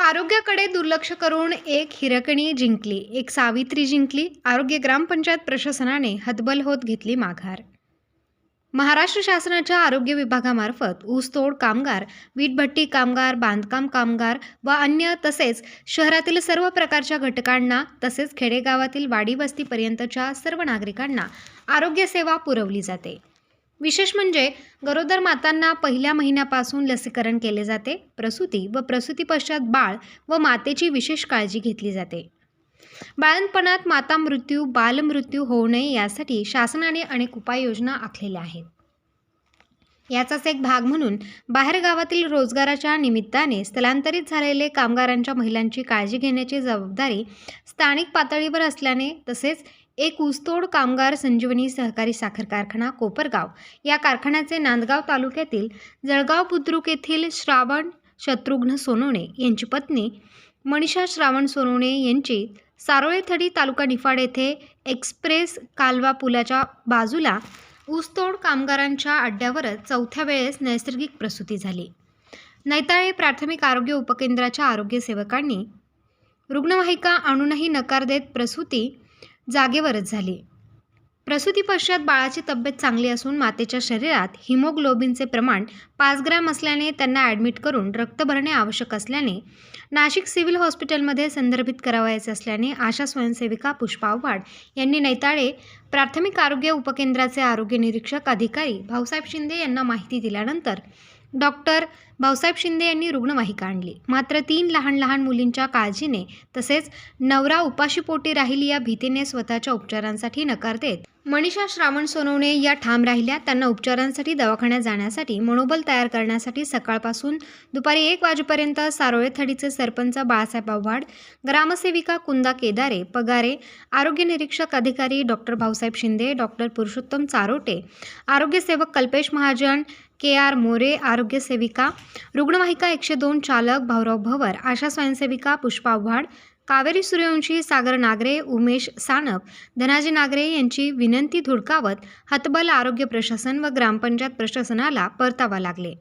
आरोग्याकडे दुर्लक्ष करून एक हिरकणी जिंकली एक सावित्री जिंकली आरोग्य ग्रामपंचायत प्रशासनाने हतबल होत घेतली माघार. महाराष्ट्र शासनाच्या आरोग्य विभागामार्फत ऊसतोड कामगार वीटभट्टी कामगार बांधकाम कामगार व अन्य तसेच शहरातील सर्व प्रकारच्या घटकांना तसेच खेडेगावातील वाडी वस्तीपर्यंतच्या सर्व नागरिकांना आरोग्य सेवा पुरवली जाते. विशेष म्हणजे गरोदर मातांना पहिल्या महिन्यापासून लसीकरण केले जाते प्रसूती व प्रसूती पश्चात बाळ व मातेची विशेष काळजी घेतली जाते. बाळंतपणात माता मृत्यू बालमृत्यू होऊ नये यासाठी शासनाने अनेक उपाययोजना आखलेल्या आहेत. याचाच एक भाग म्हणून बाहेरगावातील रोजगाराच्या निमित्ताने स्थलांतरित झालेले कामगारांच्या महिलांची काळजी घेण्याची जबाबदारी स्थानिक पातळीवर असल्याने तसेच एक ऊसतोड कामगार संजीवनी सहकारी साखर कारखाना कोपरगाव. या कारखान्याचे नांदगाव तालुक्यातील जळगाव बुद्रुक येथील श्रावण शत्रुघ्न सोनवणे यांची पत्नी मनीषा श्रावण सोनवणे यांची सारोळेथडी तालुका निफाड येथे एक्सप्रेस कालवा पुलाच्या बाजूला ऊसतोड कामगारांच्या अड्ड्यावरच चौथ्या वेळेस नैसर्गिक प्रसूती झाली. नैताळे प्राथमिक आरोग्य उपकेंद्राच्या आरोग्यसेवकांनी रुग्णवाहिका आणूनही नकार देत प्रसूती जागेवरच झाली. प्रसूतीपश्चात बाळाची तब्येत चांगली असून मातेच्या शरीरात हिमोग्लोबिनचे प्रमाण पाच ग्रॅम असल्याने त्यांना ॲडमिट करून रक्त भरणे आवश्यक असल्याने नाशिक सिव्हिल हॉस्पिटलमध्ये संदर्भित करावयाचे असल्याने आशा स्वयंसेविका पुष्पा आव्हाड यांनी नैताळे प्राथमिक आरोग्य उपकेंद्राचे आरोग्य निरीक्षक अधिकारी भाऊसाहेब शिंदे यांना माहिती दिल्यानंतर डॉक्टर भाऊसाहेब शिंदे यांनी रुग्णवाहिका आणली. मात्र तीन लहान लहान मुलींच्या काळजीने तसेच नवरा उपाशीपोटी राहील या भीतीने स्वतःच्या उपचारांसाठी नकार देत मनीषा श्रावण सोनवणे या ठाम राहिल्या. त्यांना उपचारांसाठी दवाखान्यात जाण्यासाठी मनोबल तयार करण्यासाठी सकाळपासून दुपारी एक वाजेपर्यंत सारोळे थडीचे सरपंच बाळासाहेब आव्हाड ग्रामसेविका कुंदा केदारे पगारे आरोग्य निरीक्षक अधिकारी डॉक्टर भाऊसाहेब शिंदे डॉक्टर पुरुषोत्तम चारोटे आरोग्यसेवक कल्पेश महाजन के आर मोरे आरोग्य सेविका रुग्णवाहिका एकशे दोन चालक भाऊराव भवर आशा स्वयंसेविका पुष्पा आव्हाड कावेरी सूर्यवंशी सागर नागरे उमेश सानप धनाजी नागरे यांची विनंती धुडकावत हतबल आरोग्य प्रशासन व ग्रामपंचायत प्रशासनाला परतावा लागले.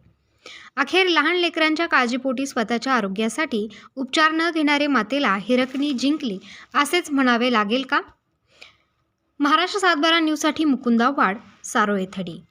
अखेर लहान लेकरांच्या काळजीपोटी स्वतःच्या आरोग्यासाठी उपचार न घेणारे मातेला हिरकणी जिंकली असेच म्हणावे लागेल का? महाराष्ट्र सातबारा न्यूजसाठी मुकुंदा वाड सारोळेथडी.